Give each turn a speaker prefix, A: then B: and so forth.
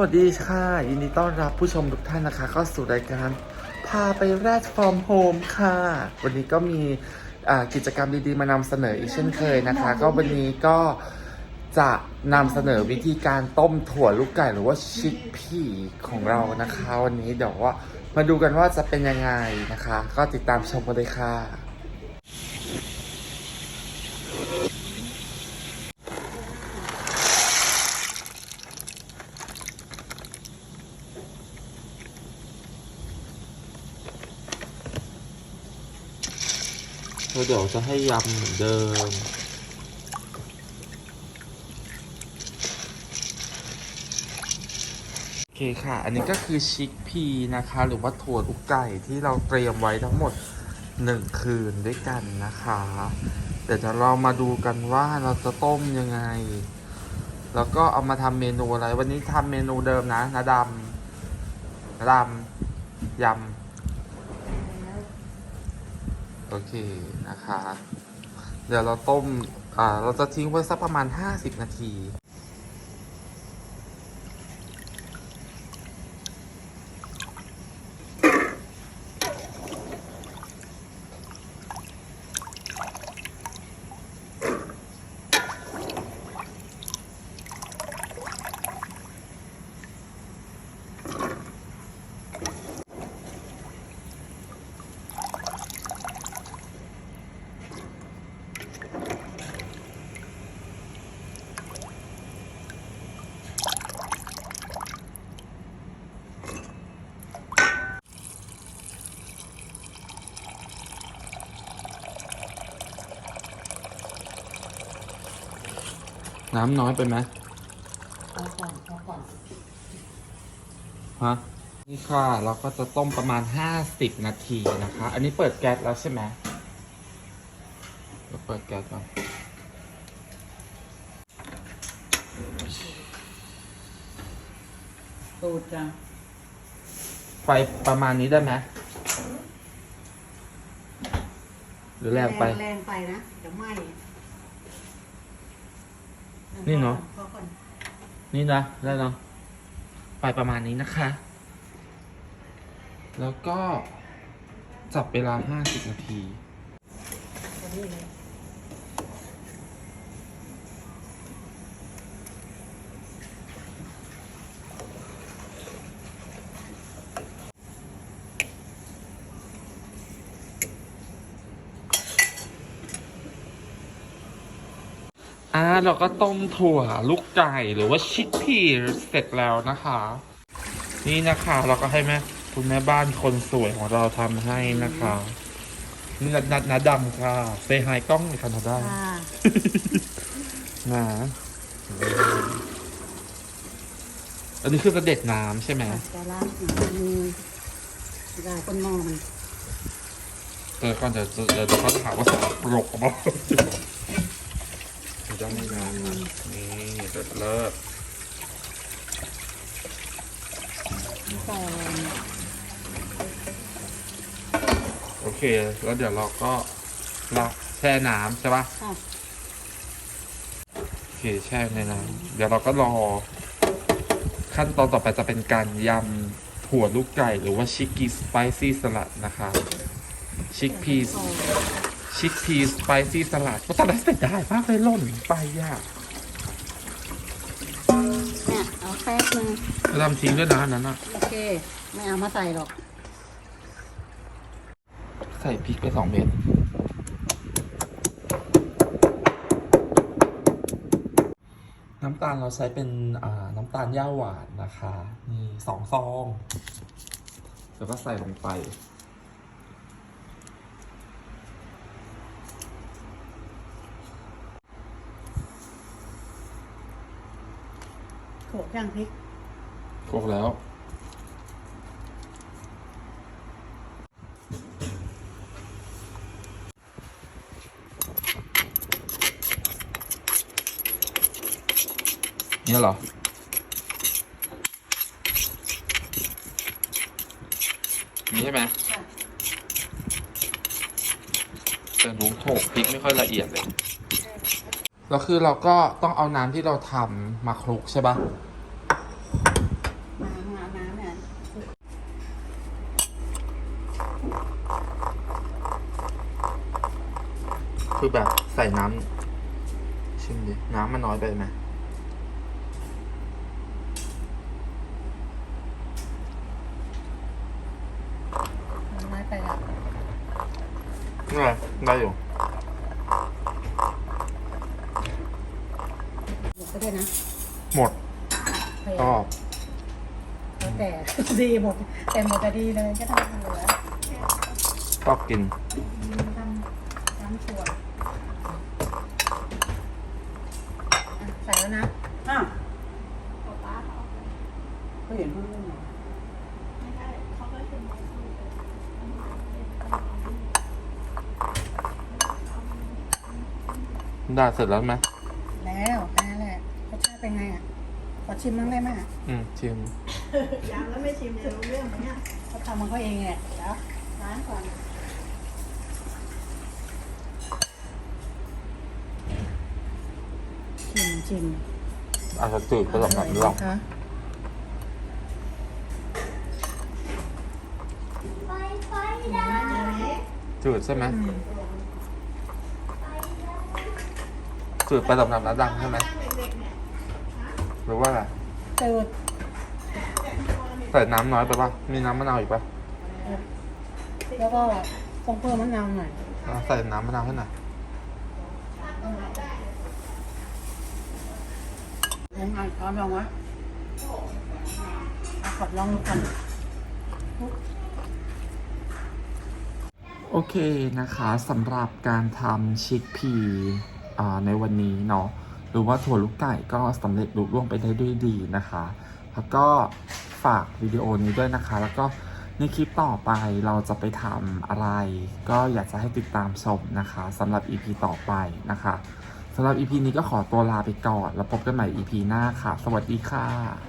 A: วัสดีค่ะ ยินดีต้อนรับผู้ชมทุกท่านนะคะ เข้าสู่รายการ พาไปแรดฟอร์มโฮมค่ะ วันนี้ก็มีกิจกรรมดีๆมานำเสนออีกเช่นเคยนะคะ ก็วันนี้ก็จะนำเสนอวิธีการต้มถั่วลูกไก่หรือว่าชิคพีของเรานะคะ วันนี้เดี๋ยวว่ามาดูกันว่าจะเป็นยังไงนะคะ ก็ติดตามชมกันเลยค่ะ แล้วเดี๋ยวจะให้ยำเหมือนเดิม โอเคค่ะ อันนี้ก็คือชิคพีนะคะ หรือว่าถั่วลูกไก่ที่เราเตรียมไว้ทั้งหมดหนึ่งคืนด้วยกันนะคะ เดี๋ยวจะเรามาดูกันว่าเราจะต้มยังไง แล้วก็เอามาทำเมนูอะไร วันนี้ทำเมนูเดิมนะนาดำนาดำยำ โอเคนะคะ เดี๋ยวเราต้ม อ่า เราจะทิ้งไว้สักประมาณ 50 นาที น้ำน้อยไปไหม
B: เอาก่อนเอาก่อน
A: ฮะนี่ค่ะ เราก็จะต้มประมาณ 50 นาทีนะคะ อันนี้เปิดแก๊สแล้วใช่ไหมเราเปิดแก๊สก่อน
B: ตูดจ้ะ
A: ไฟประมาณนี้ได้ไหมหรือแรงไป
B: แรงไปนะเดี๋ยวไหม้
A: นี่เนาะ
B: น
A: นี่นะได้เนาะไปประมาณนี้นะคะ แล้วก็จับเวลา 50 นาที
B: อดีเลย
A: อ่าเราก็ต้มถั่วลูกไก่หรือว่าชิคพีเสร็จแล้วนะคะ นี่นะคะเราก็ให้แม่คุณแม่บ้านคนสวยของเราทำให้นะคะนี่นัดนัดนัดดำค่ะเซฮายกล้องเลยค่ะนัดด
B: ค่ะำ
A: นะอันนี้คือเสด็จน้ำใช่ไหม
B: จะล้างหนังมีได้ต้นหม้อมัน
A: เออก่อนเดี๋ยวเดี๋ยวเดี๋ยวเขาจะหาว่าสกปรกกั บเราจะไม่นานนะนี่เลิศเลิศ
B: ใส่อะไรเนี่ย
A: โอเค แล้วเดี๋ยวเราก็ละแช่น้ำใช่ปะ
B: ค่ะ
A: โอเคแช่ในน้ำเดี๋ยวเราก็รอ ขั้นตอนต่อไปจะเป็นการยำถั่วลูกไก่หรือว่าชิคกี้สไปซี่สลัดนะคะ ชิคพีส ชิคพีสไปซี่สลัดก็ตอนแรกเสร็จได้มากเลยหล่นไปยาก
B: เนี่ยเอาแป๊บนึง
A: ทำทิ้งด้วยนะอันนั้นอะ
B: โอเค ไม่เอามาใส่หรอก
A: ใส่พริกไปสองเม็ดน้ำตาลเราใช้เป็นอ่าน้ำตาลย่าหวานนะคะมีสองซอง แล้วก็ใส่ลงไป
B: โขลกย่างพริก
A: ครบแล้ว เนี่ยเหรอ นี่ใช่ไหม
B: ค่ะ
A: แต่หนูโถกพริกไม่ค่อยละเอียดเลย แล้วคือเราก็ต้องเอาน้ำที่เราทำมาคลุกใช่ปะ
B: มามาน้ำนี่ย
A: คือแบบใส่น้ำชิมดิ น้ำมันน้อยไปไหม
B: น้อยไปแล้ว
A: นี่ไงได้อยู่
B: ก็ได้นะ
A: หมด
B: พยายา
A: ก็
B: มแล้วแต่ ดีหมดแต่หมดจะดีเลยก็ทำเหลือ
A: ชอบกิน
B: ทำน้ำถั่วอะใส่แล้วนะ
C: อ้าวก็เห็นเพิ่งเล่นเหรอ
A: ได้เสร็จแล้วไหม
B: แล้ว เป็นไงอะ ขอชิมบ้างได้ไหมอะ
A: อืมชิม
D: ยังแล้วไม่ชิมจะรู้เรื่องไหมเนี่ย
B: เขาทำมันเขาเองแหละเดี๋ยวล้างก่อนชิมชิม
A: อาจจะจืดไปสำหรับเรา
B: คะ
A: จืดใช่ไหมจืดไปสำหรับน้ำดำใช่ไหม หรือว่าอะไร
B: จืด
A: ใส่น้ำน้อยไปปะมีน้ำมะนาวอีกปะ
B: แล้วก็ต้องเพิ่มมะนาวหน่อย
A: อะใส่น้ำมะนาวให้หน่อย
B: ยังไงขอลองวะเอาขอลองดูก่อน
A: โอเคนะคะสำหรับการทำชิคพีอ่าในวันนี้เนาะ หรือว่าถั่วลูกไก่ก็สำเร็จลุล่วงไปได้ด้วยดีนะคะ แล้วก็ฝากวิดีโอนี้ด้วยนะคะ แล้วก็ในคลิปต่อไปเราจะไปทำอะไร ก็อยากจะให้ติดตามชมนะคะสำหรับ EP ต่อไปนะคะสำหรับ EP นี้ก็ขอตัวลาไปก่อน แล้วพบกันใหม่ EP หน้าค่ะ สวัสดีค่ะ